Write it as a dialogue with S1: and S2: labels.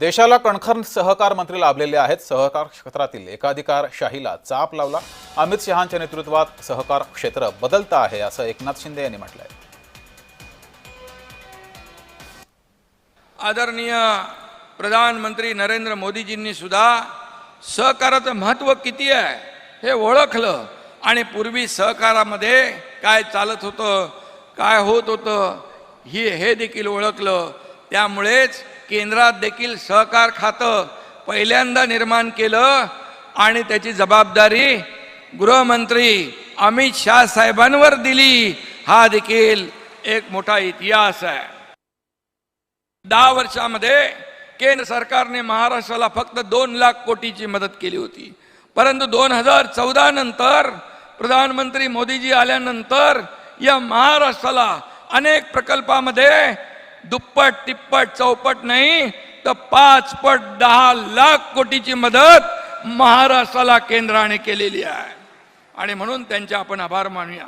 S1: देशाला कणखर सहकार मंत्री लाभलेले आहेत. सहकार क्षेत्रातील एकाधिकार शाहीला चाप लावला. अमित शहांच्या नेतृत्वात सहकार क्षेत्र बदलतं आहे असं एकनाथ शिंदे यांनी म्हटलंय.
S2: आदरणीय प्रधानमंत्री नरेंद्र मोदीजींनी सुद्धा सहकाराचं महत्त्व किती आहे हे ओळखलं आणि पूर्वी सहकारामध्ये काय चालत होतं काय होत होतं ही हे देखील ओळखलं. त्यामुळेच केंद्रात देखील सहकार खातं पहिल्यांदा निर्माण केलं आणि त्याची जबाबदारी गृहमंत्री अमित शाह साहेबांवर दिली. हा देखील एक मोठा इतिहास आहे. दहा वर्षामध्ये केंद्र सरकारने महाराष्ट्राला फक्त दोन लाख कोटीची मदत केली होती. परंतु दोन हजार चौदा नंतर प्रधानमंत्री मोदीजी आल्यानंतर या महाराष्ट्राला अनेक प्रकल्पामध्ये दुप्पट तिप्पट चौपट नाही तर पाच पट दहा लाख कोटीची मदत महाराष्ट्राला केंद्राने केलेली आहे. आणि म्हणून त्यांचे आपण आभार मानूया.